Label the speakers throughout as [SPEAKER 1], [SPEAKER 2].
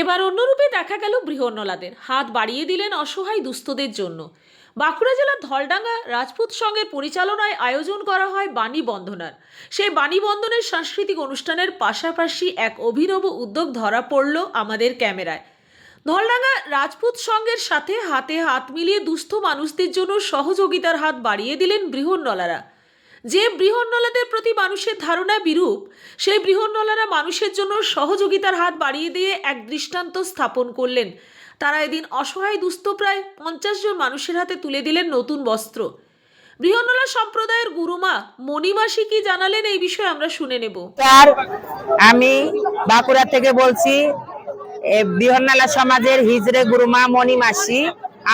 [SPEAKER 1] এবার অন্যরূপে দেখা গেল বৃহন্নলাদের। হাত বাড়িয়ে দিলেন অসহায় দুস্থদের জন্য। বাঁকুড়া জেলার ধলডাঙ্গা রাজপুত সংঘের পরিচালনায় আয়োজন করা হয় বাণী বন্ধনার সেই বাণী বন্ধনের সাংস্কৃতিক অনুষ্ঠানের পাশাপাশি এক অভিনব উদ্যোগ ধরা পড়ল আমাদের ক্যামেরায়। ধলডাঙ্গা রাজপুত সংঘের সাথে হাতে হাত মিলিয়ে দুস্থ মানুষদের জন্য সহযোগিতার হাত বাড়িয়ে দিলেন বৃহন্নলারা। যে বৃহন্নলাদের প্রতি মানুষের ধারণা বিরূপ, সেই বৃহন্নলারা মানুষের জন্য সহযোগিতার হাত বাড়িয়ে দিয়ে এক দৃষ্টান্ত স্থাপন করলেন। তারা এদিন অসহায় দুস্থ প্রায় পঞ্চাশ জন মানুষের হাতে তুলে দিলেন নতুন বস্ত্র। বৃহন্নলা সম্প্রদায়ের গুরুমা মণিমাসি কি জানালেন, এই বিষয়ে আমরা শুনে নেব।
[SPEAKER 2] নমস্কার আমি বাঁকুড়া থেকে বলছি বিহন্নালা সমাজের হিজড়ে গুরুমা মণিমাসি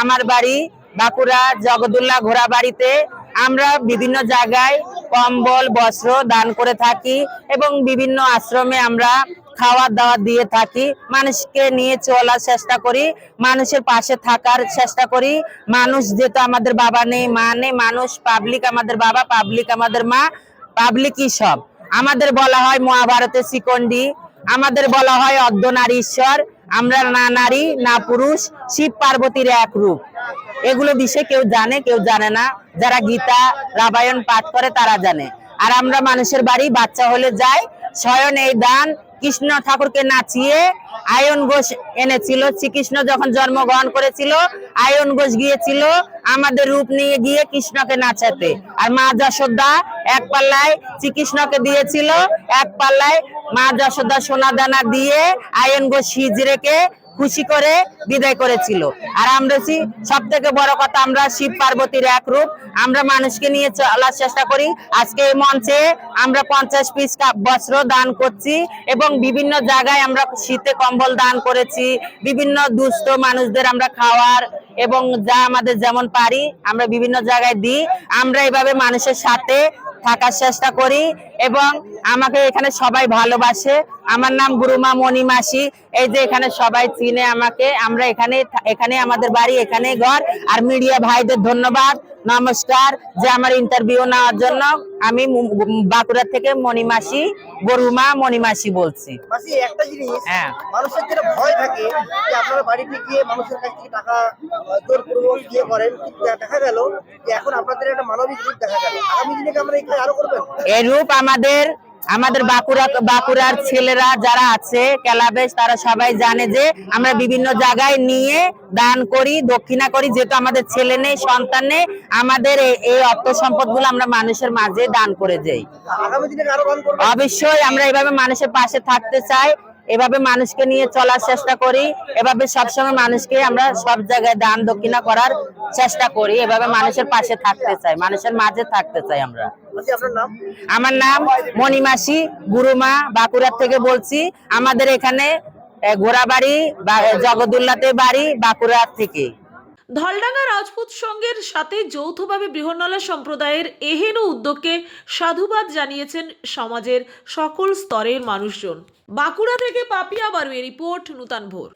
[SPEAKER 2] আমার বাড়ি বাঁকুড়া জগদুল্লাহ ঘোড়া বাড়িতে আমরা বিভিন্ন জায়গায় কম্বল, বস্ত্র দান করে থাকি এবং বিভিন্ন আশ্রমে আমরা খাওয়ার দাওয়ার দিয়ে থাকি। মানুষকে নিয়ে চলার চেষ্টা করি, মানুষের পাশে থাকার চেষ্টা করি। মানুষ যেহেতু আমাদের বাবা নেই, মা নেই, মানুষ পাবলিক আমাদের বাবা পাবলিক আমাদের মা পাবলিকই সব। আমাদের বলা হয় মহাভারতের শিকন্ডি, আমাদের বলা হয় অর্ধনারী ঈশ্বর আমরা না নারী, না পুরুষ, শিব পার্বতীর এক রূপ। এগুলো বিষয়ে কেউ জানে কেউ জানে না। যারা গীতা, রামায়ণ পাঠ করে তারা জানে। আর আমরা মানুষের বাড়ি বাচ্চা হলে যাই স্বয়ন এই দান, কৃষ্ণ ঠাকুরকে নাচিয়ে আয়ন ঘোষ এনেছিল। শ্রীকৃষ্ণ যখন জন্মগ্রহণ করেছিল, আয়ন ঘোষ গিয়েছিল আমাদের রূপ নিয়ে গিয়ে কৃষ্ণকে নাচাতে। আর মা যশোদা এক পাল্লায় শ্রীকৃষ্ণকে দিয়েছিল, এক পাল্লায় মা যশোদা সোনা দানা দিয়ে আয়ন ঘোষ হিজড়েকে খুশি করে বিদায় করেছিল। আর আমরা সব থেকে বড় কথা আমরা শিব পার্বতীর এক রূপ। আমরা মানুষকে নিয়ে চলার চেষ্টা করি। আজকে এই মঞ্চে আমরা পঞ্চাশ পিস বস্ত্র দান করছি এবং বিভিন্ন জায়গায় আমরা শীতে কম্বল দান করেছি। বিভিন্ন দুস্থ মানুষদের আমরা খাওয়ার এবং যা আমাদের যেমন পারি আমরা বিভিন্ন জায়গায় দিই। আমরা এভাবে মানুষের সাথে থাকার চেষ্টা করি এবং আমাকে এখানে সবাই ভালোবাসে। আমার নাম গুরুমা মণিমাসি এই যে এখানে সবাই চিনে আমাকে। আমরা এখানে এখানে আমাদের বাড়ি এখানে ঘর। আর মিডিয়া ভাইদের ধন্যবাদ নমস্কার যে আমার ইন্টারভিউ নেওয়ার জন্য। আমি বাঁকুড়া থেকে মণিমাসি গরুমা মণিমাসি বলছি।
[SPEAKER 3] একটা জিনিস
[SPEAKER 2] হ্যাঁ।
[SPEAKER 3] মানুষের যেটা ভয় থাকে যে আপনারা বাড়িতে গিয়ে মানুষের কাছ থেকে টাকা জোরপূর্বক করেন। দেখা গেল যে এখন আপনাদের একটা মানবিক রূপ দেখা গেল। আগামী দিনে আমরা এখানে আরও করবেন?
[SPEAKER 2] এই রূপ আমাদের আমাদের বাঁকুড়া বাঁকুড়ার ছেলেরা যারা আছে ক্লাবেশ তারা সবাই জানে যে আমরা বিভিন্ন জায়গায় নিয়ে দান করি দক্ষিণা করি যেহেতু আমাদের ছেলে নেই সন্তান নেই আমাদের এই- অর্থ সম্পদগুলো আমরা মানুষের মাঝে দান করে যাই অবশ্যই আমরা এভাবে মানুষের পাশে থাকতে চাই। এভাবে মানুষকে নিয়ে চলার চেষ্টা করি এভাবে সবসময় মানুষকে আমরা সব জায়গায় দান দক্ষিণা করার চেষ্টা করি এভাবে মানুষের পাশে থাকতে চাই মানুষের মাঝে থাকতে চাই আমরা। আমার নাম মণিমাসি গুরুমা বাঁকুড়ার থেকে বলছি আমাদের এখানে ঘোড়াবাড়ি বা জগদুল্লাতে বাড়ি বাঁকুড়ার থেকে।
[SPEAKER 1] ধলডাঙ্গা রাজপুত সংঘের সাথে যৌথভাবে বৃহন্নলা সম্প্রদায়ের এহেন উদ্যোগকে সাধুবাদ জানিয়েছেন সমাজের সকল স্তরের মানুষজন। বাঁকুড়া থেকে পাপিয়া বারুয়ে রিপোর্ট, নূতন ভোর।